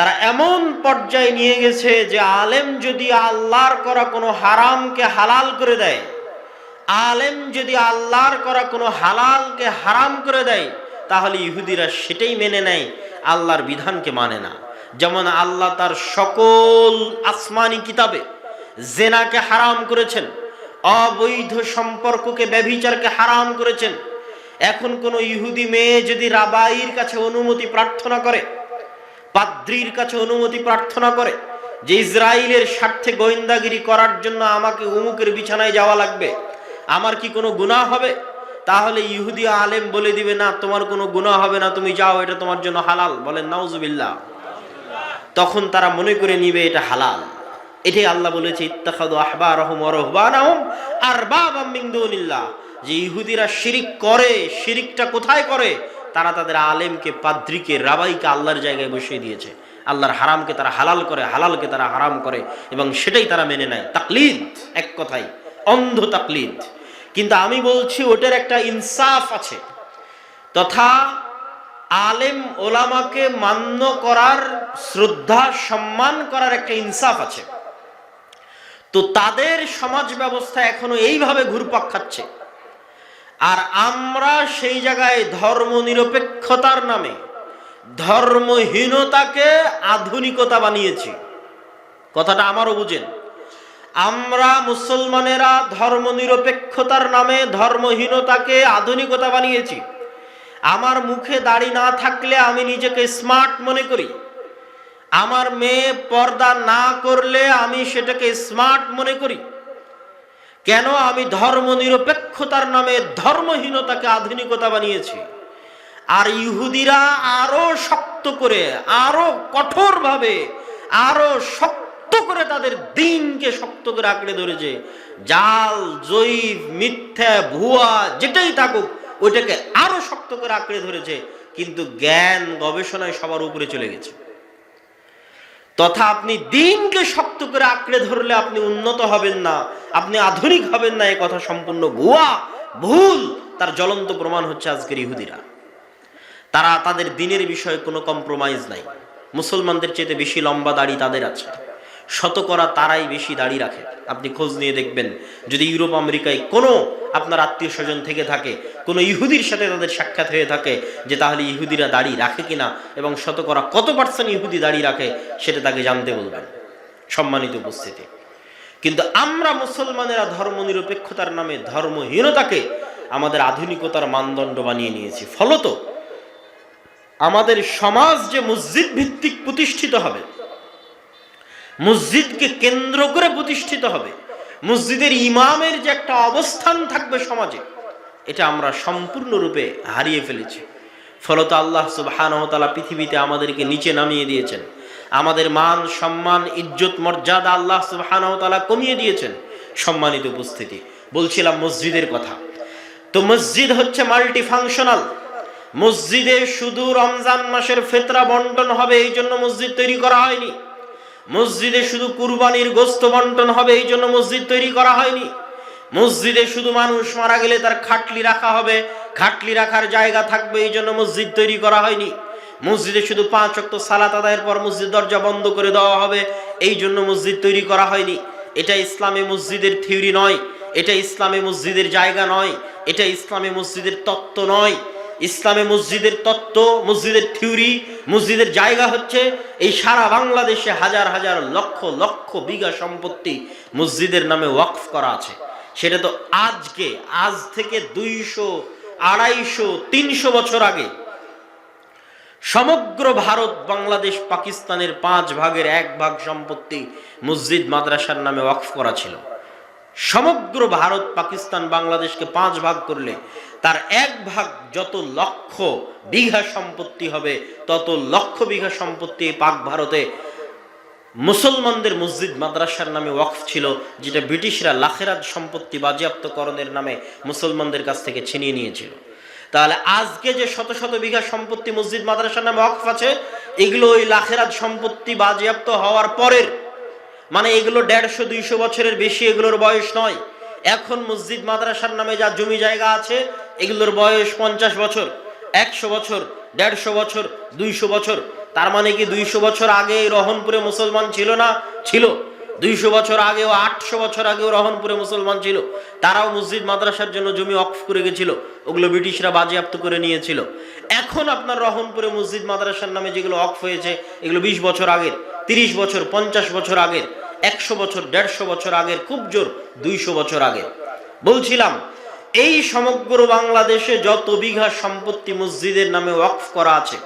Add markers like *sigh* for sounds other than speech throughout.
তারা এমন পর্যায়ে নিয়ে গেছে যে আলেম যদি আল্লাহর করা কোনো হারামকে হালাল করে দেয়, আলেম যদি আল্লাহর করা কোনো হালালকে হারাম করে দেয়, তাহলে ইহুদিরা সেটাই মেনে নেয়, আল্লাহর বিধানকে মানে না। যেমন আল্লাহ তার সকল আসমানি কিতাবে জেনাকে হারাম করেছেন, অবৈধ সম্পর্ককে, ব্যভিচারকে হারাম করেছেন। এখন কোনো ইহুদি মেয়ে যদি রাবাইর কাছে অনুমতি প্রার্থনা করে পাদ্রির কাছে অনুমতি প্রার্থনা করে যে ইসরায়েলের স্বার্থে গোয়েন্দাগিরি করার জন্য আমাকে উমুকের বিছানায় যাওয়া লাগবে। আমার কি কোনো গুনাহ হবে? তাহলে ইহুদি আলেম বলে দিবে, না, তোমার কোনো গুনাহ হবে না, তুমি যাও, এটা তোমার জন্য হালাল। বলেন, নাউজুবিল্লাহ। তখন তারা মনে করে নিবে, এটা হালাল। এটাই আল্লাহ বলেছে ইত্তাখাদু আহবারহুম ওয়া রুহবানাহুম আরবাবাম মিন দুনিল্লাহ। যে ইহুদিরা শিরিক করে, শিরিকটা কোথায় করে? তারা তাদের আলেমকে, পাদ্রিকে, রাবাইকে আল্লাহর জায়গায় বসিয়ে দিয়েছে। আল্লাহর হারামকে তারা হালাল করে, হালালকে তারা হারাম করে এবং সেটাই তারা মেনে নেয়। তাকলিদ, এক কথায়, অন্ধ তাকলিদ। কিন্তু আমি বলছি ওটার একটা ইনসাফ আছে। তথা আলেম ওলামাকে মান্য করার, শ্রদ্ধা, সম্মান করার একটা ইনসাফ আছে। তো তাদের সমাজ ব্যবস্থা এখনও এইভাবে ঘুরপাক খাচ্ছে। আর আমরা সেই জায়গায় ধর্ম নিরপেক্ষতার নামে ধর্মহীনতাকে আধুনিকতা বানিয়েছি। কথাটা আমারও বুঝেন। আমরা মুসলমানেরা ধর্ম নিরপেক্ষতার নামে ধর্মহীনতাকে আধুনিকতা বানিয়েছি। আমার মুখে দাড়ি না থাকলে আমি নিজেকে স্মার্ট মনে করি। আমার মেয়ে পর্দা না করলে আমি সেটাকে স্মার্ট মনে করি। কেন আমি ধর্ম নিরপেক্ষতার নামে ধর্মহীনতাকে আধুনিকতা বানিয়েছি? আর ইহুদিরা আরও শক্ত করে, আরও কঠোরভাবে, আরও শক্ত করে তাদের দিনকে শক্ত করে আঁকড়ে ধরেছে। জাল, জৈব, মিথ্যা, ভুয়া, যেটাই থাকুক, ওইটাকে আরও শক্ত করে আঁকড়ে ধরেছে। কিন্তু জ্ঞান গবেষণায় সবার উপরে চলে গেছে। তথা আপনি দিনকে শক্ত করে আঁকড়ে ধরলে আপনি উন্নত হবেন না, আপনি আধুনিক হবেন না, এ কথা সম্পূর্ণ ভুয়া, ভুল। তার জ্বলন্ত প্রমাণ হচ্ছে আজকের ইহুদিরা। তারা তাদের দিনের বিষয়ে কোনো কম্প্রোমাইজ নাই। মুসলমানদের চেয়ে বেশি লম্বা দাড়ি তাদের আছে। শতকরা তারাই বেশি দাড়ি রাখে। আপনি খোঁজ নিয়ে দেখবেন, যদি ইউরোপ, আমেরিকায় কোনো আপনার আত্মীয় স্বজন থেকে থাকে, কোনো ইহুদির সাথে তাদের সাক্ষাৎ হয়ে থাকে যে তাহলে ইহুদিরা দাড়ি রাখে কিনা এবং শতকরা কত পার্সেন্ট ইহুদি দাড়ি রাখে, সেটা তাকে জানতে বলবেন। সম্মানিত উপস্থিতি। কিন্তু আমরা মুসলমানেরা ধর্ম নিরপেক্ষতার নামে ধর্মহীনতাকে আমাদের আধুনিকতার মানদণ্ড বানিয়ে নিয়েছি। ফলত আমাদের সমাজ যে মসজিদ ভিত্তিক প্রতিষ্ঠিত হবে মসজিদকে কেন্দ্র করে প্রতিষ্ঠিত হবে। মসজিদের ইমামের যে একটা অবস্থান থাকবে সমাজে, এটা আমরা সম্পূর্ণরূপে হারিয়ে ফেলেছি। ফলত আল্লাহ সুবাহানহতালা পৃথিবীতে আমাদেরকে নিচে নামিয়ে দিয়েছেন। আমাদের মান, সম্মান, ইজ্জত, মর্যাদা আল্লাহ সুবাহানহতালা কমিয়ে দিয়েছেন সম্মানিত উপস্থিতি। বলছিলাম মসজিদের কথা। তো মসজিদ হচ্ছে মাল্টি ফাংশনাল মসজিদে শুধু রমজান মাসের ফেতরা বন্টন হবে এই জন্য মসজিদ তৈরি করা হয়নি। মসজিদে শুধু কুরবানির গোস্ত বন্টন হবে, এই জন্য মসজিদ তৈরি করা হয়নি। মসজিদে শুধু মানুষ মারা গেলে তার খাটলি রাখা হবে, খাটলি রাখার জায়গা থাকবে, এই জন্য মসজিদ তৈরি করা হয়নি। মসজিদে শুধু পাঁচ অক্ট সালাত আদায়ের পর মসজিদ দরজা বন্ধ করে দেওয়া হবে, এই জন্য মসজিদ তৈরি করা হয়নি। এটা ইসলামে মসজিদের থিওরি নয়, এটা ইসলামে মসজিদের জায়গা নয়, এটা ইসলামে মসজিদের তত্ত্ব নয়। ইসলামে মসজিদের তত্ত্ব, মসজিদের থিওরি, মসজিদের জায়গা হচ্ছে এই সারা বাংলাদেশে হাজার হাজার লক্ষ লক্ষ বিঘা সম্পত্তি মসজিদের নামে ওয়াকফ করা আছে। সেটা তো আজকে, আজ থেকে দুইশো, আড়াইশো, তিনশো বছর আগে সমগ্র ভারত, বাংলাদেশ, পাকিস্তানের পাঁচ ভাগের এক ভাগ সম্পত্তি মসজিদ, মাদ্রাসার নামে ওয়াকফ করা ছিল। সমগ্র ভারত, পাকিস্তান, বাংলাদেশকে পাঁচ ভাগ করলে তার এক ভাগ যত লক্ষ বিঘা সম্পত্তি হবে, তত লক্ষ বিঘা সম্পত্তি পাক ভারতে মুসলমানদের মসজিদ মাদ্রাসার নামে ওয়াকফ ছিল, যেটা ব্রিটিশরা লাখেরাত সম্পত্তি বাজেয়াপ্তকরণের নামে মুসলমানদের কাছ থেকে ছিনিয়ে নিয়েছিল। তাহলে আজকে যে শত শত বিঘা সম্পত্তি মসজিদ মাদ্রাসার নামে ওয়াকফ আছে, এগুলো ওই লাখেরাত সম্পত্তি বাজেয়াপ্ত হওয়ার পরের মানে এগুলো দেড়শো, দুইশো বছরের বেশি এগুলোর বয়স নয়। এখন মসজিদ, মাদ্রাসার নামে যা জমি জায়গা আছে, এগুলোর বয়স পঞ্চাশ বছর, একশো বছর, দেড়শো বছর, দুইশো বছর। তার মানে কি দুইশো বছর আগে রহনপুরে মুসলমান ছিল না? ছিল। দুইশো বছর আগেও, আটশো বছর আগেও রহনপুরে মুসলমান ছিল। তারাও মসজিদ, মাদ্রাসার জন্য জমি অফ করে গেছিল। ওগুলো ব্রিটিশরা বাজেয়াপ্ত করে নিয়েছিল। এখন আপনার রহনপুরে মসজিদ, মাদ্রাসার নামে যেগুলো অফ হয়েছে, এগুলো বিশ বছর আগের। তিরিশ বছর, পঞ্চাশ বছর আগের, একশো বছর, দেড়শো বছর আগের, খুব জোর দুইশো বছর আগের। বলছিলাম, এই সমগ্র বাংলাদেশে যত বিঘা সম্পত্তি মসজিদের নামে ওয়াকফ করা আছে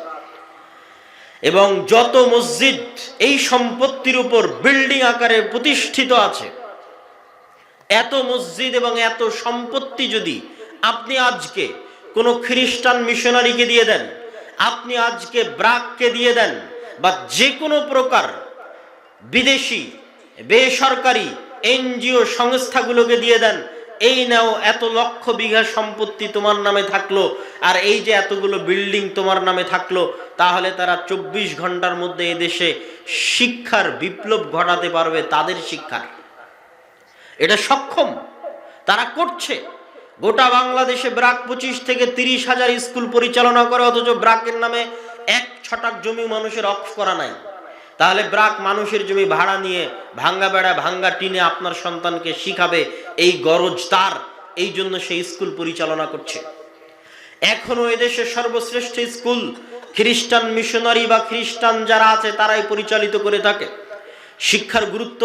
এবং যত মসজিদ এই সম্পত্তির উপর বিল্ডিং আকারে প্রতিষ্ঠিত আছে, এত মসজিদ এবং এত সম্পত্তি যদি আপনি আজকে কোনো খ্রিস্টান মিশনারিকে দিয়ে দেন, আপনি আজকে ব্রাককে দিয়ে দেন বা যে কোনো প্রকার বিদেশি, বেসরকারি এনজিও সংস্থাগুলোকে দিয়ে দেন, এই নাও এত লক্ষ বিঘা সম্পত্তি তোমার নামে থাকল, আর এই যে এতগুলো বিল্ডিং তোমার নামে থাকল, তাহলে তারা চব্বিশ ঘণ্টার মধ্যে এদেশে শিক্ষার বিপ্লব ঘটাতে পারবে তাদের শিক্ষার। এটা সক্ষম। তারা করছে। গোটা বাংলাদেশে ব্রাক পঁচিশ থেকে তিরিশ হাজার স্কুল পরিচালনা করে, অথচ ব্রাকের নামে এক ছটাক জমি মানুষের অফ করা নাই। তাহলে ব্রাক মানুষের জমি ভাড়া নিয়ে ভাঙ্গা বেড়া, ভাঙ্গা টিনে আপনার সন্তানকে শিখাবে এই গরজ তার, এই জন্য সেই স্কুল পরিচালনা করছে। এখনও এদেশে সর্বশ্রেষ্ঠ স্কুল, খ্রিস্টান মিশনারি বা খ্রিস্টান যারা আছে, তারাই পরিচালিত করে থাকে। শিক্ষার গুরুত্ব,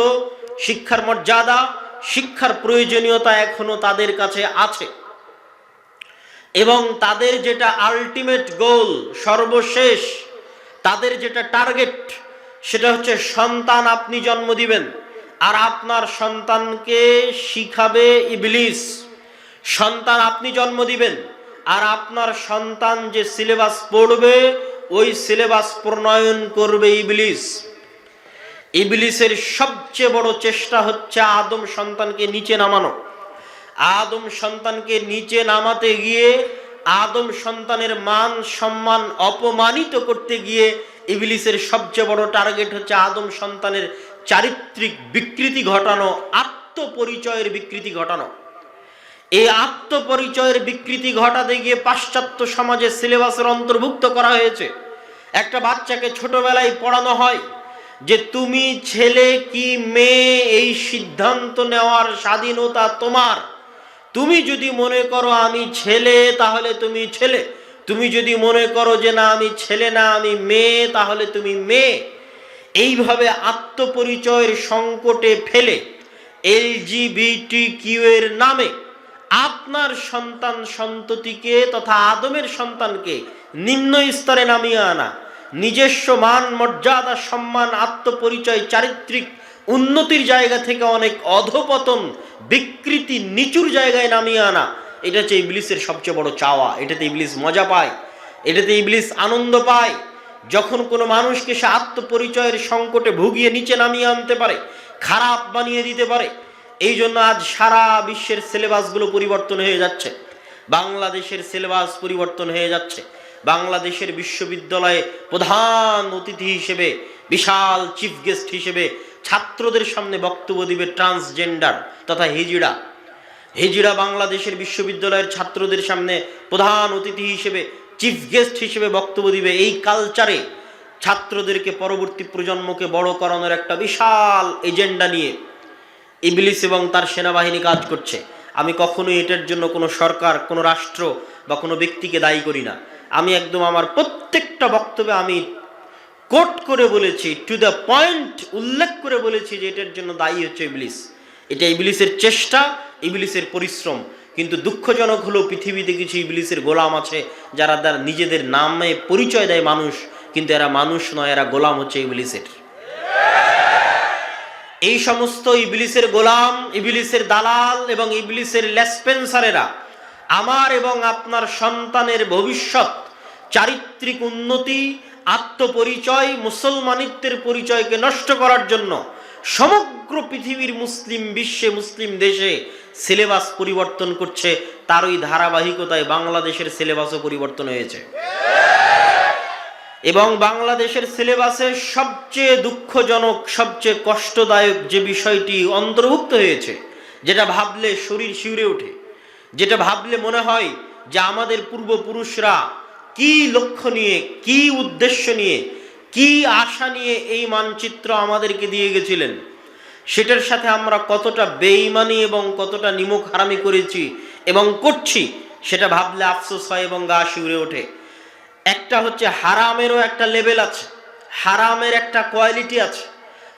শিক্ষার মর্যাদা, শিক্ষার প্রয়োজনীয়তা এখনও তাদের কাছে আছে। এবং তাদের যেটা আলটিমেট গোল সর্বশেষ, তাদের যেটা টার্গেট সেটা হচ্ছে সন্তান আপনি জন্ম দিবেন। আর আপনার সন্তানকে শিখাবে ইবলিস। সন্তান আপনি জন্ম দিবেন। আর আপনার সন্তান যে সিলেবাস পড়বে, ওই সিলেবাস প্রণয়ন করবে ইবলিস। ইবলিসের সবচেয়ে বড় চেষ্টা হচ্ছে আদম সন্তানকে নিচে নামানো। আদম সন্তানকে নিচে নামাতে গিয়ে আদম সন্তানের মান সম্মান অপমানিত করতে গিয়ে ইবলিসের সবচেয়ে বড় টার্গেট হচ্ছে আদম সন্তানের চারিত্রিক বিকৃতি ঘটানো, আত্মপরিচয়ের বিকৃতি ঘটানো। এই আত্মপরিচয়ের বিকৃতি ঘটাতে গিয়ে পাশ্চাত্য সমাজে সিলেবাসের অন্তর্ভুক্ত করা হয়েছে। একটা বাচ্চাকে ছোটবেলায় পড়ানো হয় যে, তুমি ছেলে কি মেয়ে? এই সিদ্ধান্ত নেওয়ার স্বাধীনতা তোমার। তুমি যদি মনে করো আমি ছেলে, তাহলে তুমি ছেলে। তুমি যদি মনে করো যে না, আমি ছেলে না, আমি মেয়ে, তাহলে তুমি মেয়ে। এইভাবে আত্মপরিচয়ের সংকটে ফেলে এলজিবিটি কিউ এর নামে আপনার সন্তান সন্ততিকে তথা আদমের সন্তানকে নিম্ন স্তরে নামিয়ে আনা। নিজস্ব মান, মর্যাদা, সম্মান, আত্মপরিচয়, চারিত্রিক উন্নতির জায়গা থেকে অনেক অধপতন, বিকৃতি নিচুর জায়গায় নামিয়ে আনা। এটা হচ্ছে ইবলিসের সবচেয়ে বড় চাওয়া। এটাতে ইবলিস মজা পায়, এটাতে ইবলিস আনন্দ পায়। যখন কোনো মানুষকে সে আত্মপরিচয়ের সংকটে ভুগিয়ে নিচে নামিয়ে আনতে পারে, খারাপ বানিয়ে দিতে পারে, এই জন্য আজ সারা বিশ্বের সিলেবাসগুলো পরিবর্তন হয়ে যাচ্ছে। বাংলাদেশের সিলেবাস পরিবর্তন হয়ে যাচ্ছে। বাংলাদেশের বিশ্ববিদ্যালয়ে প্রধান অতিথি হিসেবে, বিশাল চিফ গেস্ট হিসেবে ছাত্রদের সামনে বক্তব্য দিবে ট্রান্সজেন্ডার তথা হিজিড়া। হিজিড়া বাংলাদেশের বিশ্ববিদ্যালয়ের ছাত্রদের সামনে প্রধান অতিথি হিসেবে চিফ গেস্ট হিসেবে বক্তব্য দিবে এই কালচারে ছাত্রদেরকে পরবর্তী প্রজন্মকে বড় করানোর একটা বিশাল এজেন্ডা নিয়ে ইবলিস এবং তার সেনাবাহিনী কাজ করছে। আমি কখনোই এটার জন্য কোনো সরকার, কোনো রাষ্ট্র বা কোনো ব্যক্তিকে দায়ী করি না। আমি একদম আমার প্রত্যেকটা বক্তব্যে আমি কোট করে বলেছি টু দ্য পয়েন্ট উল্লেখ করে বলেছি যে এটার জন্য দায়ী হচ্ছে ইবলিস। এটা ইবলিসের চেষ্টা, ইবলিসের পরিশ্রম। কিন্তু দুঃখজনক হলো, পৃথিবীতে কিছু ইবলিসের গোলাম আছে, যারা তার নিজেদের নামে পরিচয় দেয় মানুষ, কিন্তু এরা মানুষ নয়, এরা গোলাম হচ্ছে ইবলিসের। এই সমস্ত ইবলিসের গোলাম, ইবলিসের দালাল এবং ইবলিসের লেসপেন্সারেরা, আমার এবং আপনার সন্তানের ভবিষ্যৎ, চারিত্রিক উন্নতি আত্মপরিচয়, মুসলমানিত্বের পরিচয়কে নষ্ট করার জন্য সমগ্র পৃথিবীর মুসলিম বিশ্বে, মুসলিম দেশে সিলেবাস পরিবর্তন করছে। তার ওই ধারাবাহিকতায় বাংলাদেশের সিলেবাসও পরিবর্তন হয়েছে। এবং বাংলাদেশের সিলেবাসে সবচেয়ে দুঃখজনক, সবচেয়ে কষ্টদায়ক যে বিষয়টি অন্তর্ভুক্ত হয়েছে, যেটা ভাবলে শরীর শিউরে ওঠে, যেটা ভাবলে মনে হয় যে আমাদের পূর্বপুরুষরা কি লক্ষ্য নিয়ে, কি উদ্দেশ্য নিয়ে, কি আশা নিয়ে এই মানচিত্র আমাদেরকে দিয়ে গেছিলেন? সেটার সাথে আমরা কতটা বেইমানি এবং কতটা নিমুখ হারামি করেছি এবং করছি, সেটা ভাবলে আফসোস হয় এবং গা শিউরে ওঠে। একটা হচ্ছে হারামেরও একটা লেভেল আছে, হারামের একটা কোয়ালিটি আছে।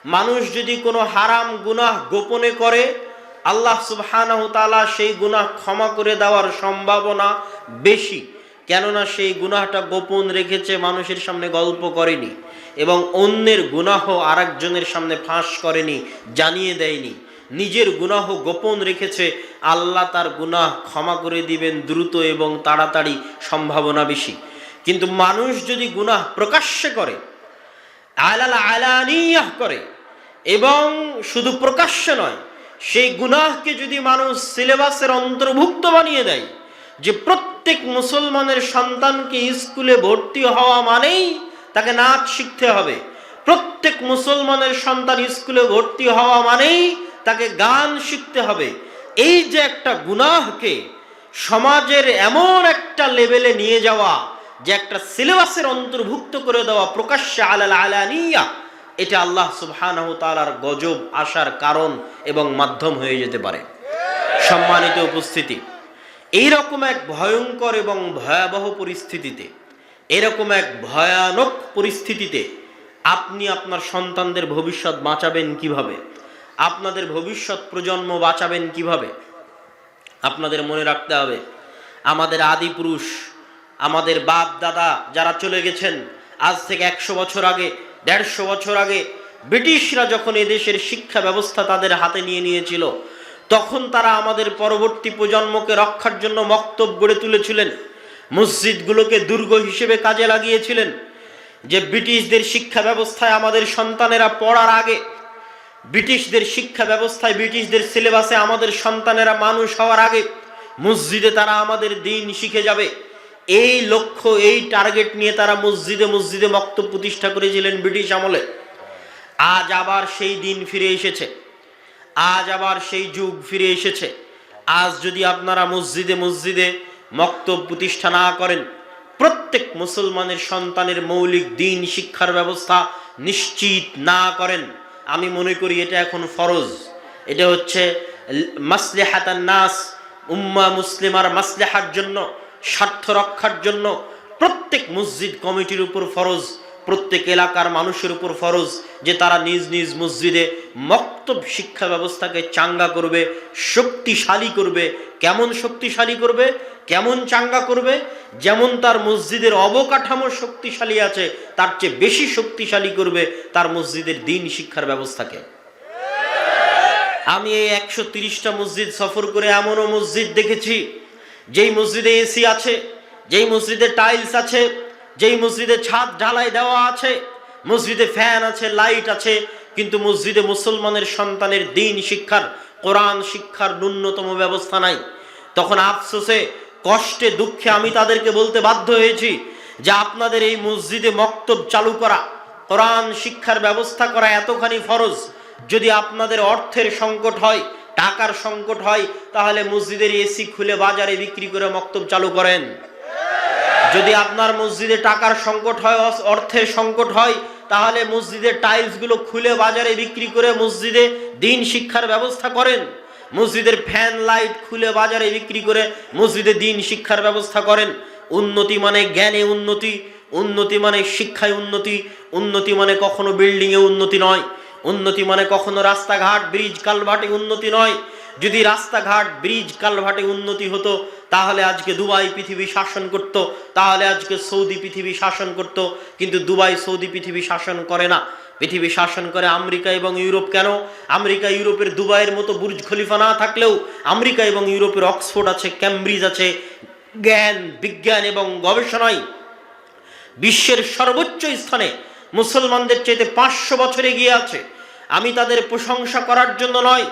মানুষ যদি কোনো হারাম গুনাহ গোপনে করে, আল্লাহ সুবহানাহু তাআলা সেই গুনাহ ক্ষমা করে দেওয়ার সম্ভাবনা বেশি। কেননা সেই গুনাহটা গোপন রেখেছে, মানুষের সামনে গল্প করেনি এবং অন্যের গুনাহ আরেকজনের সামনে ফাঁস করেনি, জানিয়ে দেয়নি। নিজের গুনাহ গোপন রেখেছে, আল্লাহ তার গুনাহ ক্ষমা করে দিবেন দ্রুত এবং তাড়াতাড়ি সম্ভাবনা বেশি। কিন্তু মানুষ যদি গুনাহ প্রকাশ্যে করে, আলাল আলানিয়াহ করে এবং শুধু প্রকাশ্যে নয়, সেই গুনাহকে যদি মানুষ সিলেবাসের অন্তর্ভুক্ত বানিয়ে দেয় যে প্রত্যেক মুসলমানের সন্তানকে স্কুলে ভর্তি হওয়া মানেই তাকে নাচ শিখতে হবে। প্রত্যেক মুসলমানের সন্তান স্কুলে ভর্তি হওয়া মানেই তাকে গান শিখতে হবে। এই যে একটা গুনাহকে সমাজের এমন একটা লেভেলে নিয়ে যাওয়া, যে একটা সিলেবাসের অন্তর্ভুক্ত করে দেওয়া প্রকাশ্যে আলাল আলানিয়া, এটা আল্লাহ সুবহানাহু তাআলার গজব আসার কারণ এবং মাধ্যম হয়ে যেতে পারে। সম্মানিত উপস্থিতি এইরকম এক ভয়ঙ্কর এবং ভয়াবহ পরিস্থিতিতে, এরকম এক ভয়ানক পরিস্থিতিতে আপনি আপনার সন্তানদের ভবিষ্যৎ বাঁচাবেন কীভাবে? আপনাদের ভবিষ্যৎ প্রজন্ম বাঁচাবেন কীভাবে? আপনাদের মনে রাখতে হবে, আমাদের আদি পুরুষ, আমাদের বাপ দাদা যারা চলে গেছেন, আজ থেকে একশো বছর আগে, দেড়শো বছর আগে ব্রিটিশরা যখন এদেশের শিক্ষা ব্যবস্থা তাদের হাতে নিয়ে নিয়েছিল তখন তারা আমাদের পরবর্তী প্রজন্মকে রক্ষার জন্য মক্তব গড়ে তুলেছিলেন। মসজিদগুলোকে দুর্গ হিসেবে কাজে লাগিয়েছিলেন। যে ব্রিটিশদের শিক্ষা ব্যবস্থায় আমাদের সন্তানেরা পড়ার আগে, ব্রিটিশদের শিক্ষা ব্যবস্থায় ব্রিটিশদের সিলেবাসে আমাদের সন্তানেরা মানুষ হওয়ার আগে মসজিদে তারা আমাদের দিন শিখে যাবে। এই লক্ষ্য, এই টার্গেট নিয়ে তারা মসজিদে মসজিদে মক্তব প্রতিষ্ঠা করেছিলেন ব্রিটিশ আমলে। আজ আবার সেই দিন ফিরে এসেছে। আজ আবার সেই যুগ ফিরে এসেছে। আজ যদি আপনারা মসজিদে মসজিদে মক্তব প্রতিষ্ঠা না করেন, প্রত্যেক মুসলমানের সন্তানের মৌলিক দিন, শিক্ষার ব্যবস্থা নিশ্চিত না করেন, আমি মনে করি এটা এখন ফরজ। এটা হচ্ছে মাসলেহাতান নাস উম্মা মুসলিমার মাসলেহার জন্য, স্বার্থ রক্ষার জন্য প্রত্যেক মসজিদ কমিটির উপর ফরজ। প্রত্যেক এলাকার মানুষের উপর ফরজ যে তারা নিজ নিজ মসজিদে মক্তব শিক্ষা ব্যবস্থাকে চাঙ্গা করবে, শক্তিশালী করবে। কেমন শক্তিশালী করবে? কেমন চাঙ্গা করবে? যেমন তার মসজিদের অবকাঠামো শক্তিশালী আছে, তার চেয়ে বেশি শক্তিশালী করবে তার মসজিদের দিন শিক্ষার ব্যবস্থাকে। আমি এই একশো তিরিশটা মসজিদ সফর করে এমনও মসজিদ দেখেছি, যেই মসজিদে এসি আছে, যেই মসজিদে টাইলস আছে যেই মসজিদে ছাদ ঢালাই দেওয়া আছে, মসজিদে ফ্যান আছে, লাইট আছে, কিন্তু মসজিদে মুসলমানের সন্তানের দিন শিক্ষার, কোরআন শিক্ষার ন্যূনতম ব্যবস্থা নাই। তখন আফসোসে, কষ্টে, দুঃখে আমি তাদেরকে বলতে বাধ্য হয়েছি যে আপনাদের এই মসজিদে মক্তব চালু করা, কোরআন শিক্ষার ব্যবস্থা করা এতখানি ফরজ, যদি আপনাদের অর্থের সংকট হয়, টাকার সংকট হয়, তাহলে মসজিদের এসি খুলে বাজারে বিক্রি করে মক্তব চালু করেন। যদি আপনার মসজিদে টাকার সংকট হয় অর্থের সংকট হয়, তাহলে মসজিদের টাইলসগুলো খুলে বাজারে বিক্রি করে মসজিদে দিন শিক্ষার ব্যবস্থা করেন। মসজিদের ফ্যান লাইট খুলে বাজারে বিক্রি করে মসজিদে দিন শিক্ষার ব্যবস্থা করেন। উন্নতি মানে জ্ঞানে উন্নতি উন্নতি মানে শিক্ষায় উন্নতি উন্নতি মানে কখনো বিল্ডিংয়ে উন্নতি নয়। উন্নতি মানে কখনো রাস্তাঘাট ব্রিজ কালভার্টে উন্নতি নয়। যদি রাস্তাঘাট, ব্রিজ, কালভাটে উন্নতি হতো, তাহলে আজকে দুবাই পৃথিবী শাসন করত, তাহলে আজকে সৌদি পৃথিবী শাসন করত, কিন্তু দুবাই সৌদি পৃথিবী শাসন করে না। পৃথিবী শাসন করে আমেরিকা এবং ইউরোপ কেন? আমেরিকা, ইউরোপের দুবাইয়ের মতো বুর্জ খলিফা না থাকলেও আমেরিকা এবং ইউরোপের অক্সফোর্ড আছে, ক্যামব্রিজ আছে, জ্ঞান, বিজ্ঞান এবং গবেষণায়। বিশ্বের সর্বোচ্চ স্থানে মুসলমানদের চাইতে পাঁচশো বছর এগিয়ে আছে। আমি তাদের প্রশংসা করার জন্য নয়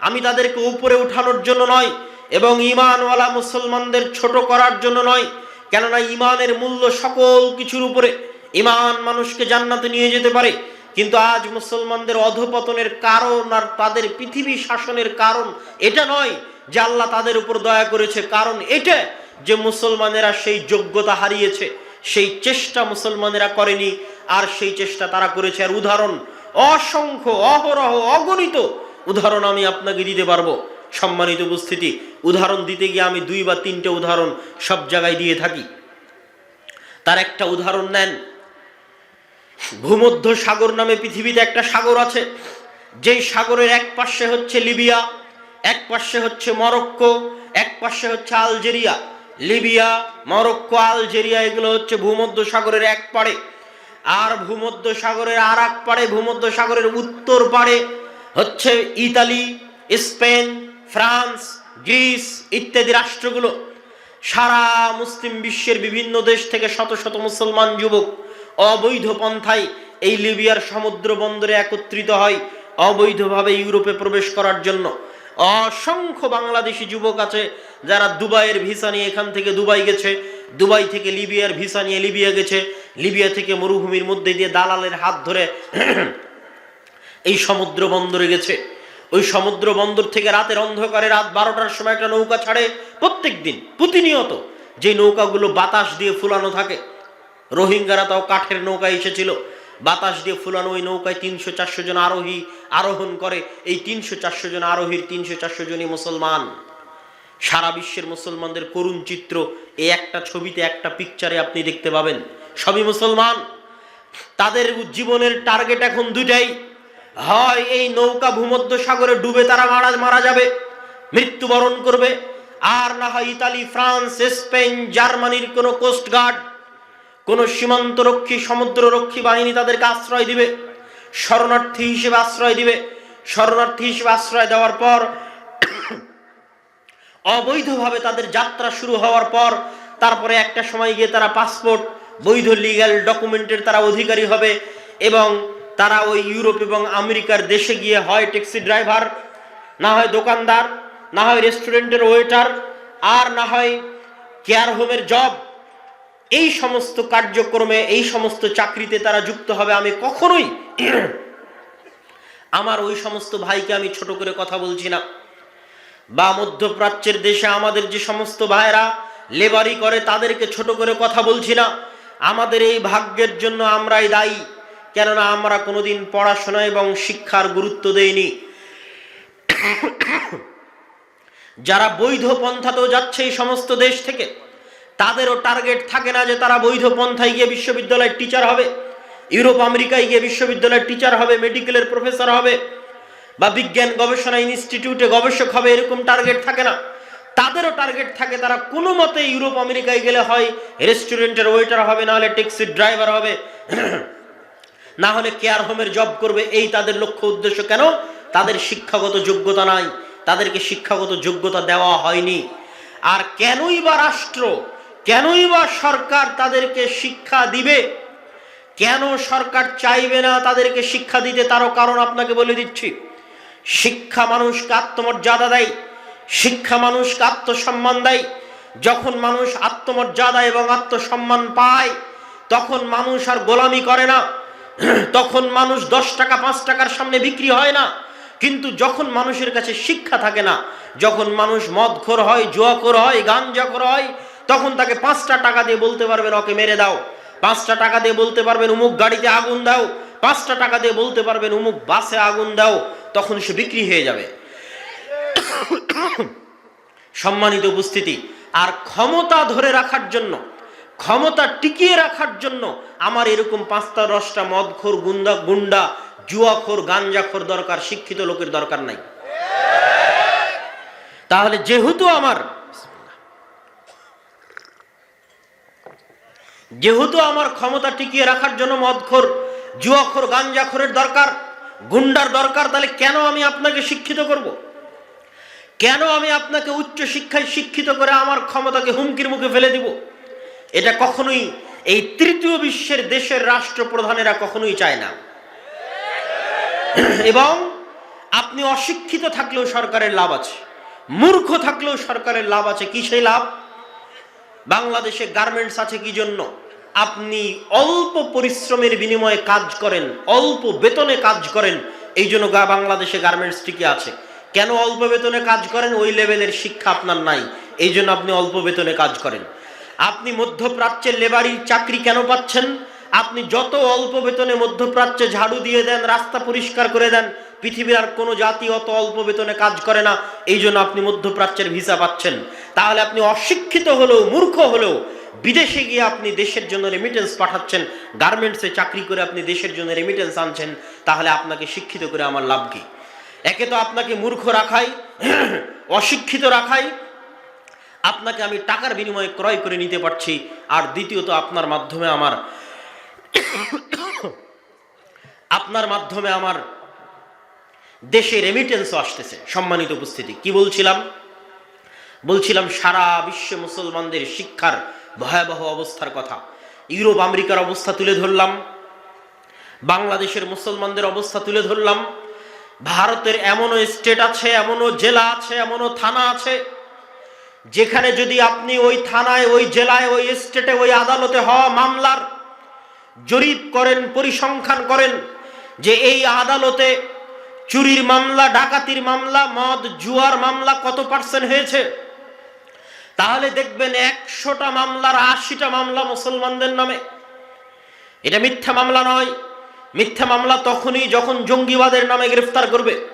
আমি তাদেরকে উপরে উঠানোর জন্য নয় এবং ইমানওয়ালা মুসলমানদের ছোট করার জন্য নয়। কেননা ইমানের মূল্য সকল কিছুর উপরে। ইমান মানুষকে জান্নাতে নিয়ে যেতে পারে। কিন্তু আজ মুসলমানদের অধপতনের কারণ আর তাদের পৃথিবী শাসনের কারণ এটা নয় যে আল্লাহ তাদের উপর দয়া করেছে। কারণ এটা যে মুসলমানেরা সেই যোগ্যতা হারিয়েছে, সেই চেষ্টা মুসলমানেরা করেনি, আর সেই চেষ্টা তারা করেছে। আর উদাহরণ, অসংখ্য, অহরহ, অগণিত উদাহরণ আমি আপনাকে দিতে পারব। সম্মানিত উপস্থিতি, উদাহরণ দিতে গিয়ে আমি দুই বা তিনটে উদাহরণ সব জায়গায় দিয়ে থাকি। তার একটা উদাহরণ নেন। ভূমধ্য সাগর নামে পৃথিবীতে একটা সাগর আছে। যেই সাগরের এক পাশে হচ্ছে লিবিয়া, এক পাশে হচ্ছে মরক্কো, এক পাশে হচ্ছে আলজেরিয়া। লিবিয়া, মরক্কো, আলজেরিয়া এগুলো হচ্ছে ভূমধ্য সাগরের এক পাড়ে। আর ভূমধ্য সাগরের আর এক পাড়ে, ভূমধ্য সাগরের উত্তর পাড়ে হচ্ছে ইতালি, স্পেন, ফ্রান্স, গ্রিস ইত্যাদি রাষ্ট্রগুলো। সারা মুসলিম বিশ্বের বিভিন্ন দেশ থেকে শত শত মুসলমান যুবক অবৈধ পন্থায় এই লিবিয়ার সমুদ্র বন্দরে একত্রিত হয় অবৈধভাবে ইউরোপে প্রবেশ করার জন্য। অসংখ্য বাংলাদেশি যুবক আছে যারা দুবাইয়ের ভিসা নিয়ে এখান থেকে দুবাই গেছে। দুবাই থেকে লিবিয়ার ভিসা নিয়ে লিবিয়া গেছে। লিবিয়া থেকে মরুভূমির মধ্যে দিয়ে দালালের হাত ধরে এই সমুদ্র বন্দরে গেছে। ওই সমুদ্র বন্দর থেকে রাতের অন্ধকারে রাত বারোটার সময় একটা নৌকা ছাড়ে প্রত্যেক দিন প্রতিনিয়ত। যে নৌকাগুলো বাতাস দিয়ে ফুলানো থাকে, রোহিঙ্গারা তাও কাঠের নৌকা এসেছিল। বাতাস দিয়ে ফুলানো ওই নৌকায় তিনশো চারশো জন আরোহী আরোহণ করে। এই তিনশো চারশো জন আরোহীর তিনশো চারশো জনই মুসলমান। সারা বিশ্বের মুসলমানদের করুণ চিত্র এই একটা ছবিতে একটা পিকচারে আপনি দেখতে পাবেন। সবই মুসলমান। তাদের জীবনের টার্গেট এখন দুটাই হয় এই নৌকা ভূমধ্য সাগরে ডুবে তারা মারা মারা যাবে, মৃত্যুবরণ করবে। আর না হয় ইতালি, ফ্রান্স, স্পেন, জার্মানির কোনো কোস্টগার্ড কোনো সীমান্তরক্ষী, সমুদ্ররক্ষী বাহিনী তাদেরকে আশ্রয় দিবে। শরণার্থী হিসেবে আশ্রয় দিবে। শরণার্থী হিসেবে আশ্রয় দেওয়ার পর *clears throat* অবৈধভাবে তাদের যাত্রা শুরু হওয়ার পর তারপরে একটা সময় গিয়ে তারা পাসপোর্ট, বৈধ লিগ্যাল ডকুমেন্টের তারা অধিকারী হবে এবং তারা ওই ইউরোপ এবং আমেরিকার দেশে গিয়ে হয় ট্যাক্সি ড্রাইভার, না হয় দোকানদার, না হয় রেস্টুরেন্টের ওয়েটার, আর না হয় কেয়ার হোমের জব। এই সমস্ত কার্যক্রমে, এই সমস্ত চাকরিতে তারা যুক্ত হবে। আমি কখনোই *clears throat* আমার ওই সমস্ত ভাইকে আমি ছোট করে কথা বলছি না। বা মধ্যপ্রাচ্যের দেশে আমাদের যে সমস্ত ভাইরা লেবারি করে, তাদেরকে ছোট করে কথা বলছি না। আমাদের এই ভাগ্যের জন্য আমরাই দায়ী। কেননা আমরা কোনোদিন পড়াশোনা এবং শিক্ষার গুরুত্ব দেইনি। যারা বৈধ পন্থাতেও যাচ্ছে এই সমস্ত দেশ থেকে, তাদেরও টার্গেট থাকে না যে তারা বৈধ পন্থায় গিয়ে বিশ্ববিদ্যালয়ের টিচার হবে, ইউরোপ, আমেরিকায় গিয়ে বিশ্ববিদ্যালয়ের টিচার হবে, মেডিকেলের প্রফেসর হবে, বা বিজ্ঞান গবেষণা ইনস্টিটিউটে গবেষক হবে, এরকম টার্গেট থাকে না। তাদেরও টার্গেট থাকে তারা কোনো মতে ইউরোপ, আমেরিকায় গেলে হয়, রেস্টুরেন্টের ওয়েটার হবে না হলে ট্যাক্সির ড্রাইভার হবে। না হলে কেয়ার হোমের জব করবে? এই তাদের লক্ষ্য উদ্দেশ্য কেন? তাদের শিক্ষাগত যোগ্যতা নাই। তাদেরকে শিক্ষাগত যোগ্যতা দেওয়া হয়নি। আর কেনই বা রাষ্ট্র, কেনই বা সরকার তাদেরকে শিক্ষা দিবে? কেন সরকার চাইবে না তাদেরকে শিক্ষা দিতে? তারও কারণ আপনাকে বলে দিচ্ছি। শিক্ষা মানুষকে আত্মমর্যাদা দেয়। শিক্ষা মানুষকে আত্মসম্মান দেয়। যখন মানুষ আত্মমর্যাদা এবং আত্মসম্মান পায়, তখন মানুষ আর গোলামি করে না। *clears throat* তখন মানুষ দশ টাকা, পাঁচ টাকার সামনে বিক্রি হয় না। কিন্তু যখন মানুষের কাছে শিক্ষা থাকে না, যখন মানুষ মদখোর হয়, জুয়াখোর হয়, গাঞ্জাখোর হয়, তখন তাকে পাঁচটা টাকা দিয়ে বলতে পারবেন, ওকে মেরে দাও। পাঁচটা টাকা দিয়ে বলতে পারবেন, উমুক গাড়িতে আগুন দাও। পাঁচটা টাকা দিয়ে বলতে পারবেন, উমুক বাসে আগুন দাও। তখন সে বিক্রি হয়ে যাবে। *clears throat* সম্মানিত উপস্থিতি, আর ক্ষমতা ধরে রাখার জন্য ক্ষমতা টিকিয়ে রাখার জন্য আমার এরকম পাঁচটা, দশটা মদখোর গুন্ডা গুন্ডা, জুয়াখোর, গাঞ্জাখোর দরকার, শিক্ষিত লোকের দরকার নাই তাহলে যেহেতু আমার যেহেতু আমার ক্ষমতা টিকিয়ে রাখার জন্য মদখোর, জুয়াখোর, গাঞ্জাখোরের দরকার, গুন্ডার দরকার, তাহলে কেন আমি আপনাকে শিক্ষিত করব। কেন আমি আপনাকে উচ্চ শিক্ষায় শিক্ষিত করে আমার ক্ষমতাকে হুমকির মুখে ফেলে দিব এটা কখনোই এই তৃতীয় বিশ্বের দেশের রাষ্ট্রপ্রধানেরা কখনোই চায় না। এবং আপনি অশিক্ষিত থাকলেও সরকারের লাভ আছে, মূর্খ থাকলেও সরকারের লাভ আছে কি সেই লাভ? বাংলাদেশে গার্মেন্টস আছে কি জন্য? আপনি অল্প পরিশ্রমের বিনিময়ে কাজ করেন, অল্প বেতনে কাজ করেন, এই জন্য বাংলাদেশে গার্মেন্টস টিকে আছে। কেন অল্প বেতনে কাজ করেন? ওই লেভেলের শিক্ষা আপনার নাই, এই জন্য আপনি অল্প বেতনে কাজ করেন। আপনি মধ্যপ্রাচ্যের লেবারি চাকরি কেন পাচ্ছেন? আপনি যত অল্প বেতনে মধ্যপ্রাচ্যে ঝাড়ু দিয়ে দেন, রাস্তা পরিষ্কার করে দেন, পৃথিবীর আর কোনো জাতি অত অল্প বেতনে কাজ করে না, এই জন্য আপনি মধ্যপ্রাচ্যের ভিসা পাচ্ছেন। তাহলে আপনি অশিক্ষিত হলেও, মূর্খ হলেও, বিদেশে গিয়ে আপনি দেশের জন্য রেমিটেন্স পাঠাচ্ছেন গার্মেন্টসে চাকরি করে আপনি দেশের জন্য রেমিটেন্স আনছেন, তাহলে আপনাকে শিক্ষিত করে আমার লাভ কি? একে তো আপনাকে মূর্খ রাখাই, অশিক্ষিত রাখাই আপনাকে আমি টাকার বিনিময়ে ক্রয় করে নিতে পারছি। আর দ্বিতীয়ত, আপনার মাধ্যমে আমার আপনার মাধ্যমে আমার দেশে রেমিটেন্সও আসতেছে। সম্মানিত উপস্থিতি, কি বলছিলাম? বলছিলাম, সারা বিশ্বে মুসলমানদের শিক্ষার ভয়াবহ অবস্থার কথা। ইউরোপ, আমেরিকার অবস্থা তুলে ধরলাম। বাংলাদেশের মুসলমানদের অবস্থা তুলে ধরলাম। ভারতের এমনও স্টেট আছে, এমনও জেলা আছে, এমনও থানা আছে। যেখানে যদি আপনি ওই থানায়, ওই জেলায়, ওই স্টেটে, ওই আদালতে হওয়া মামলার জরিপ করেন, পরিসংখ্যান করেন যে এই আদালতে চুরির মামলা, ডাকাতির মামলা, মদ, জুয়ার মামলা কত পার্সেন্ট হয়েছে? তাহলে দেখবেন একশোটা মামলার আশিটা মামলা মুসলমানদের নামে। এটা মিথ্যা মামলা নয়। মিথ্যা মামলা তখনই যখন জঙ্গিবাদের নামে গ্রেফতার করবে।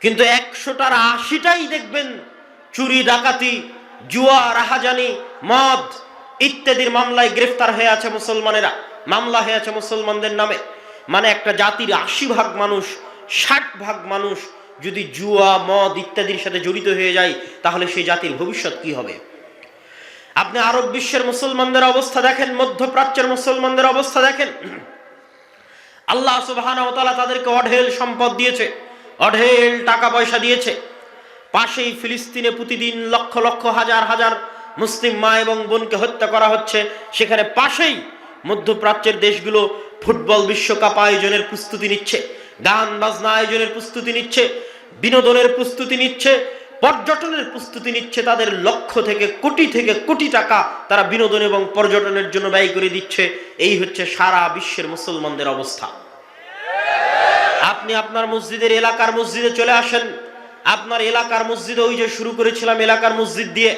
কিন্তু একশোটার আশিটাই দেখবেন চুরি, ডাকাতি, জুয়া, রাহাজানি, মদ ইত্যাদির মামলায় গ্রেফতার হয়ে আছে মুসলমানেরা। মামলা হয়ে আছে মুসলমানদের নামে। মানে একটা জাতির আশি ভাগ মানুষ, ষাট ভাগ মানুষ যদি জুয়া, মদ ইত্যাদির সাথে জড়িত হয়ে যায়, তাহলে সেই জাতির ভবিষ্যৎ কি হবে? আপনি আরব বিশ্বের মুসলমানদের অবস্থা দেখেন, মধ্যপ্রাচ্যের মুসলমানদের অবস্থা দেখেন। আল্লাহ তাআলা তাদেরকে অঢেল সম্পদ দিয়েছে, অঢেল টাকা পয়সা দিয়েছে। পাশেই ফিলিস্তিনে প্রতিদিন লক্ষ লক্ষ হাজার হাজার মুসলিম মা এবং বোনকে হত্যা করা হচ্ছে। সেখানে পাশেই মধ্যপ্রাচ্যের দেশগুলো ফুটবল বিশ্বকাপ আয়োজনের প্রস্তুতি নিচ্ছে, গান বাজনা আয়োজনের প্রস্তুতি নিচ্ছে, বিনোদনের প্রস্তুতি নিচ্ছে, পর্যটনের প্রস্তুতি নিচ্ছে, তাদের লক্ষ থেকে কোটি থেকে কোটি টাকা তারা বিনোদন এবং পর্যটনের জন্য ব্যয় করে দিচ্ছে। এই হচ্ছে সারা বিশ্বের মুসলমানদের অবস্থা। আপনি আপনার মসজিদের এলাকার মসজিদে চলে আসেন আপনার এলাকার মসজিদে, ওই যে শুরু করেছিলাম এলাকার মসজিদ দিয়ে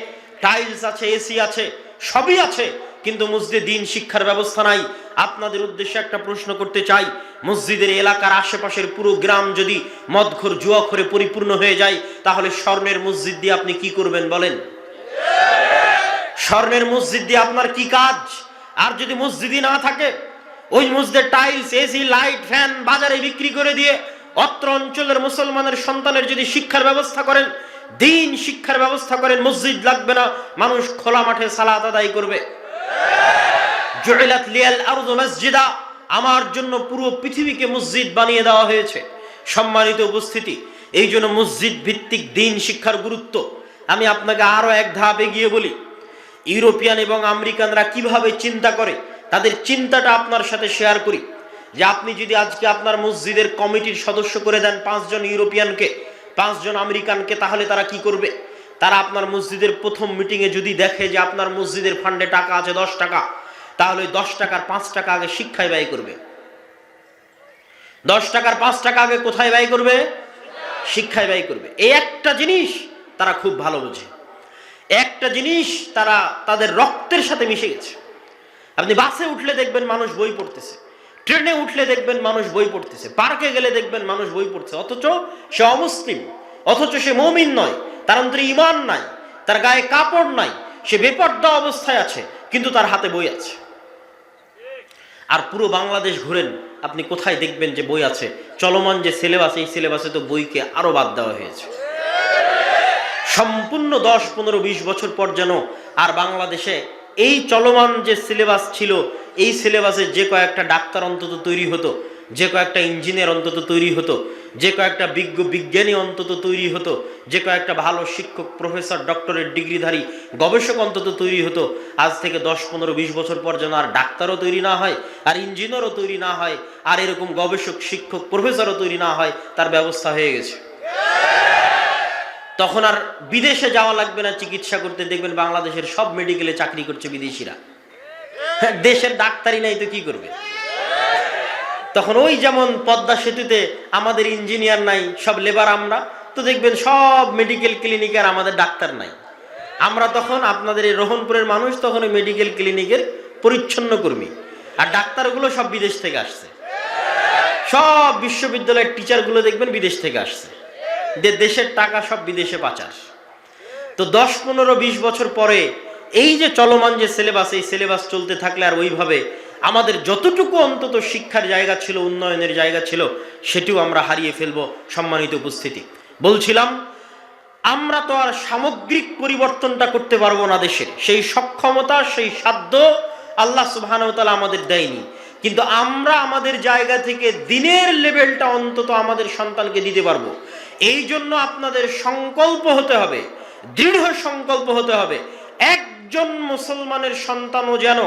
টাইলস আছে এসি আছে, সবই আছে, কিন্তু মসজিদে দিন শিক্ষার ব্যবস্থা নাই। আপনাদের উদ্দেশ্যে একটা প্রশ্ন করতে চাই, মসজিদের এলাকার আশেপাশের পুরো গ্রাম যদি মদঘর জুয়াখরে পরিপূর্ণ হয়ে যায়, তাহলে স্বর্ণের মসজিদ দিয়ে আপনি কি করবেন বলেন? স্বর্ণের মসজিদ দিয়ে আপনার কি কাজ? আর যদি মসজিদই না থাকে, ওই মসজিদের টাইলস এসি লাইট ফ্যান বাজারে বিক্রি করে দিয়ে অত্র অঞ্চলের মুসলমানের সন্তানের যদি শিক্ষার ব্যবস্থা করেন, দিন শিক্ষার ব্যবস্থা করেন, মসজিদ লাগবে না, মানুষ খোলা মাঠে সালাত আদায় করবে। মসজিদা, আমার জন্য পুরো পৃথিবীকে মসজিদ বানিয়ে দেওয়া হয়েছে। সম্মানিত উপস্থিতি, এই জন্য মসজিদ ভিত্তিক দিন শিক্ষার গুরুত্ব। আমি আপনাকে আরও এক ধাপ এগিয়ে বলি। ইউরোপিয়ান এবং আমেরিকানরা কীভাবে চিন্তা করে, তাদের চিন্তাটা আপনার সাথে শেয়ার করি। যে আপনি যদি আজকে আপনার মসজিদের কমিটির সদস্য করে দেন পাঁচজন ইউরোপিয়ানকে, পাঁচজন আমেরিকানকে, তাহলে তারা কি করবে? তারা আপনার মসজিদের প্রথম মিটিংয়ে যদি দেখে যে আপনার মসজিদের ফান্ডে টাকা আছে দশ টাকা, তাহলে দশ টাকার পাঁচ টাকা আগে শিক্ষায় ব্যয় করবে। দশ টাকার পাঁচ টাকা আগে কোথায় ব্যয় করবে? শিক্ষায় ব্যয় করবে। এই একটা জিনিস তারা খুব ভালো বোঝে। একটা জিনিস তারা তাদের রক্তের সাথে মিশে গেছে। আপনি বাসে উঠলে দেখবেন মানুষ বই পড়তেছে। ট্রেনে উঠলে দেখবেন মানুষ বই পড়তেছে, পার্কে গেলে দেখবেন মানুষ বই পড়ছে। অথচ সে অমুসলিম, অথচ সে মমিন নয়, তার অন্তরে ইমান নাই, তার গায়ে কাপড় নাই, সে বেপর্দা অবস্থায় আছে, কিন্তু তার হাতে বই আছে। আর পুরো বাংলাদেশ ঘুরেন, আপনি কোথায় দেখবেন যে বই আছে? চলমান যে সিলেবাস, এই সিলেবাসে তো বইকে আরও বাদ দেওয়া হয়েছে। সম্পূর্ণ দশ, পনেরো, বিশ বছর পর যেন আর বাংলাদেশে এই চলমান যে সিলেবাস ছিল, এই সিলেবাসে যে কয়েকটা ডাক্তার অন্তত তৈরি হতো, যে কয়েকটা ইঞ্জিনিয়ার অন্তত তৈরি হতো, যে কয়েকটা বিজ্ঞ বিজ্ঞানী অন্তত তৈরি হতো, যে কয়েকটা ভালো শিক্ষক প্রফেসর ডক্টরের ডিগ্রিধারী, গবেষক অন্তত তৈরি হতো, আজ থেকে দশ, পনেরো, বিশ বছর পর যেন আর ডাক্তারও তৈরি না হয়, আর ইঞ্জিনিয়ারও তৈরি না হয়, আর এরকম গবেষক, শিক্ষক প্রফেসরও তৈরি না হয়, তার ব্যবস্থা হয়ে গেছে। তখন আর বিদেশে যাওয়া লাগবে না চিকিৎসা করতে। দেখবেন বাংলাদেশের সব মেডিকেলে চাকরি করছে বিদেশিরা। হ্যাঁ, দেশের ডাক্তারি নাই তো কি করবে? তখন ওই যেমন পদ্মা সেতুতে আমাদের ইঞ্জিনিয়ার নাই সব লেবার আমরা তো দেখবেন সব মেডিকেল ক্লিনিকে আর আমাদের ডাক্তার নাই। আমরা তখন আপনাদের এই রোহনপুরের মানুষ তখন ওই মেডিকেল ক্লিনিকের পরিচ্ছন্ন কর্মী। আর ডাক্তারগুলো সব বিদেশ থেকে আসছে। সব বিশ্ববিদ্যালয়ের টিচারগুলো দেখবেন বিদেশ থেকে আসছে। দে- দেশের টাকা সব বিদেশে পাচার। তো দশ, পনেরো, বিশ বছর পরে এই যে চলমান যে সিলেবাস এই সিলেবাস চলতে থাকলে আর ওইভাবে আমাদের যতটুকু অন্তত শিক্ষার জায়গা ছিল, উন্নয়নের জায়গা ছিল, সেটিও আমরা হারিয়ে ফেলব সম্মানিত উপস্থিতি। বলছিলাম, আমরা তো আর সামগ্রিক পরিবর্তনটা করতে পারব না দেশের। সেই সক্ষমতা, সেই সাধ্য আল্লাহ সুবাহানতালা আমাদের দেয়নি। কিন্তু আমরা আমাদের জায়গা থেকে দিনের লেভেলটা অন্তত আমাদের সন্তানকে দিতে পারব। এই জন্য আপনাদের সংকল্প হতে হবে, দৃঢ় সংকল্প হতে হবে, একজন মুসলমানের সন্তানও যেন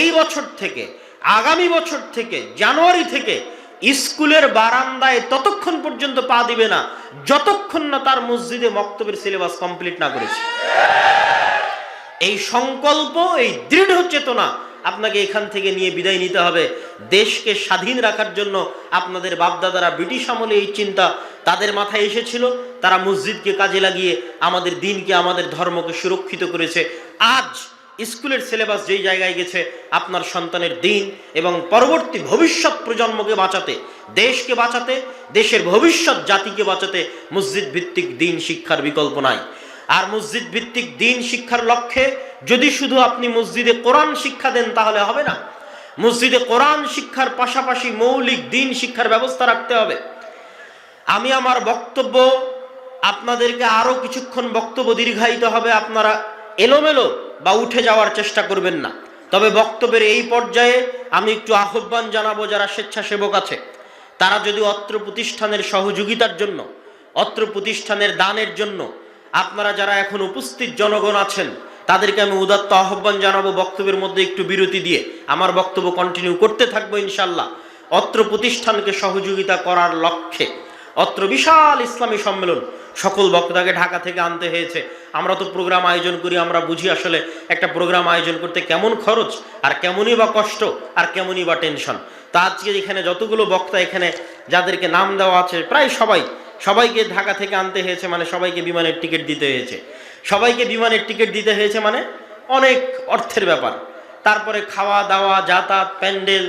এই বছর থেকে, আগামী বছর থেকে, জানুয়ারি থেকে স্কুলের বারান্দায় ততক্ষণ পর্যন্ত পা দিবে না, যতক্ষণ না তার মসজিদে মক্তবের সিলেবাস কমপ্লিট না করেছে। এই সংকল্প, এই দৃঢ় চেতনা আপনাকে এখান থেকে নিয়ে বিদায় নিতে হবে। দেশকে স্বাধীন রাখার জন্য আপনাদের বাপদাদারা ব্রিটিশ আমলে এই চিন্তা তাদের মাথায় এসেছিল। তারা মসজিদকে কাজে লাগিয়ে আমাদের দিনকে, আমাদের ধর্মকে সুরক্ষিত করেছে। আজ স্কুলের সিলেবাস যেই জায়গায় গেছে, আপনার সন্তানের দিন এবং পরবর্তী ভবিষ্যৎ প্রজন্মকে বাঁচাতে, দেশকে বাঁচাতে, দেশের ভবিষ্যৎ জাতিকে বাঁচাতে মসজিদ ভিত্তিক দিন শিক্ষার বিকল্প নাই। আর মসজিদ ভিত্তিক দিন শিক্ষার লক্ষ্যে যদি শুধু আপনি মসজিদে কোরআন শিক্ষা দেন, তাহলে হবে না। মসজিদে কোরআন শিক্ষার পাশাপাশি মৌলিক দিন শিক্ষার ব্যবস্থা রাখতে হবে। আমি আমার বক্তব্য আপনাদেরকে আরও কিছুক্ষণ বক্তব্য দীর্ঘায়িত হবে, আপনারা এলোমেলো বা উঠে যাওয়ার চেষ্টা করবেন না। তবে বক্তব্যের এই পর্যায়ে আমি একটু আহ্বান জানাব, যারা স্বেচ্ছাসেবক আছে, তারা যদি অত্র প্রতিষ্ঠানের সহযোগিতার জন্য, অত্র প্রতিষ্ঠানের দানের জন্য আপনারা যারা এখন উপস্থিত জনগণ আছেন, তাদেরকে আমি উদাত্ত আহ্বান জানাব বক্তব্যের মধ্যে একটু বিরতি দিয়ে। আমার বক্তব্য কন্টিনিউ করতে থাকব ইনশাল্লাহ অত্র প্রতিষ্ঠানকে সহযোগিতা করার লক্ষ্যে। অত্র বিশাল ইসলামী সম্মেলন সকল বক্তাকে ঢাকা থেকে আনতে হয়েছে। আমরা তো প্রোগ্রাম আয়োজন করি, আমরা বুঝি আসলে একটা প্রোগ্রাম আয়োজন করতে কেমন খরচ, আর কেমনই বা কষ্ট, আর কেমনই বা টেনশন তা আজকে এখানে যতগুলো বক্তা এখানে যাদেরকে নাম দেওয়া আছে, প্রায় সবাই সবাইকে ঢাকা থেকে আনতে হয়েছে মানে সবাইকে বিমানের টিকিট দিতে হয়েছে। সবাইকে বিমানের টিকিট দিতে হয়েছে মানে অনেক অর্থের ব্যাপার। তারপরে খাওয়া, দাওয়া, যাতায়াত, প্যান্ডেল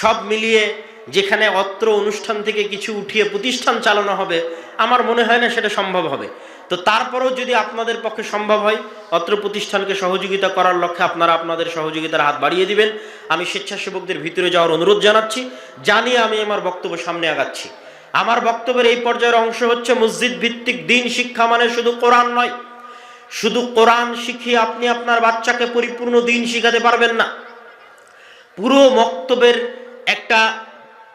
সব মিলিয়ে যেখানে অত্র অনুষ্ঠান থেকে কিছু উঠিয়ে প্রতিষ্ঠান চালানো হবে, আমার মনে হয় না সেটা সম্ভব হবে। তো তারপরেও যদি আপনাদের পক্ষে সম্ভব হয়, অত্র প্রতিষ্ঠানকে সহযোগিতা করার লক্ষ্যে আপনারা আপনাদের সহযোগিতার হাত বাড়িয়ে দিবেন। আমি স্বেচ্ছাসেবকদের ভিতরে যাওয়ার অনুরোধ জানাচ্ছি। জানিয়ে আমি আমার বক্তব্য সামনে আগাচ্ছি। আমার বক্তব্যের এই পর্যায়ের অংশ হচ্ছে মসজিদ ভিত্তিক দিন শিক্ষা মানে শুধু কোরআন নয়। শুধু কোরআন শিখিয়ে আপনি আপনার বাচ্চাকে পরিপূর্ণ দিন শিখাতে পারবেন না। পুরো বক্তব্যের একটা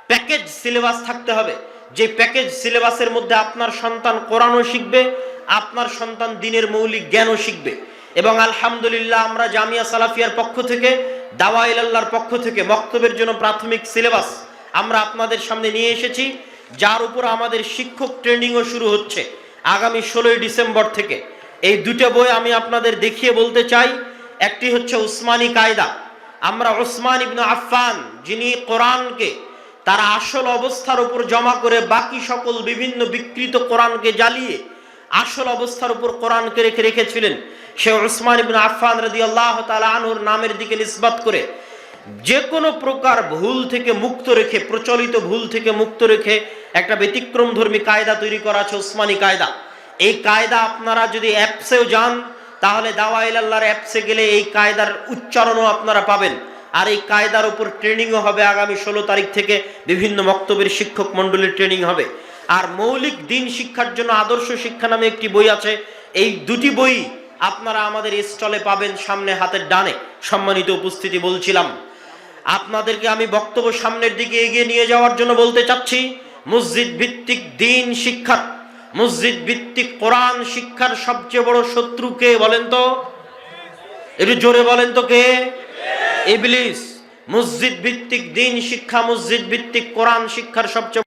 প্যাকেজ সিলেবাস থাকতে হবে। যে প্যাকেজ সিলেবাসের মধ্যে আপনার সন্তান কোরআনও শিখবে, আপনার সন্তান দিনের মৌলিক জ্ঞানও শিখবে। এবং আলহামদুলিল্লাহ আমরা জামিয়া সালাফিয়ার পক্ষ থেকে, দাওয়াইল আল্লাহর পক্ষ থেকে বক্তব্যের জন্য প্রাথমিক সিলেবাস আমরা আপনাদের সামনে নিয়ে এসেছি। যার উপর আমাদের শিক্ষক ট্রেনিংও শুরু হচ্ছে আগামী ষোলোই ডিসেম্বর থেকে। এই দুটো বই আমি আপনাদের দেখিয়ে বলতে চাই। একটি হচ্ছে উসমানী কায়দা। আমরা ওসমান ইবনু আফফান, যিনি কোরআনকে, তার আসল অবস্থার উপর জমা করে বাকি সকল বিভিন্ন বিকৃত কোরআনকে জ্বালিয়ে আসল অবস্থার উপর কোরআনকে রেখে রেখেছিলেন। সে ওসমান ইবনু আফফান রাদি আল্লাহ তালা আনহুর নামের দিকে নিসবাত করে যে কোনো প্রকার ভুল থেকে মুক্ত রেখে, প্রচলিত ভুল থেকে মুক্ত রেখে একটা ব্যতিক্রম ধর্মী কায়দা তৈরি করা আছে, ওসমানী কায়দা। এই কায়দা আপনারা যদি অ্যাপসেও যান, তাহলে দাওয়াইল আল্লাহর অ্যাপসে গেলে এই কায়দার উচ্চারণও আপনারা পাবেন। আর এই কায়দার উপর ট্রেনিংও হবে আগামী ষোলো তারিখ থেকে বিভিন্ন বক্তব্যের শিক্ষক মণ্ডলীর ট্রেনিং হবে। আর মৌলিক দিন শিক্ষার জন্য আদর্শ শিক্ষা নামে একটি বই আছে। এই দুটি বই আপনারা আমাদের স্টলে পাবেন সামনে হাতের ডানে। সম্মানিত উপস্থিতি বলছিলাম। আপনাদেরকে আমি বক্তব্য সামনের দিকে এগিয়ে নিয়ে যাওয়ার জন্য বলতে চাচ্ছি, মসজিদ ভিত্তিক দিন শিক্ষার, মসজিদ ভিত্তিক কোরআন শিক্ষার সবচেয়ে বড় শত্রু কে বলেন তো? একটু জোরে বলেন তো কে? ইবলিস। মসজিদ ভিত্তিক দিন শিক্ষা, মসজিদ ভিত্তিক কোরআন শিক্ষার সবচেয়ে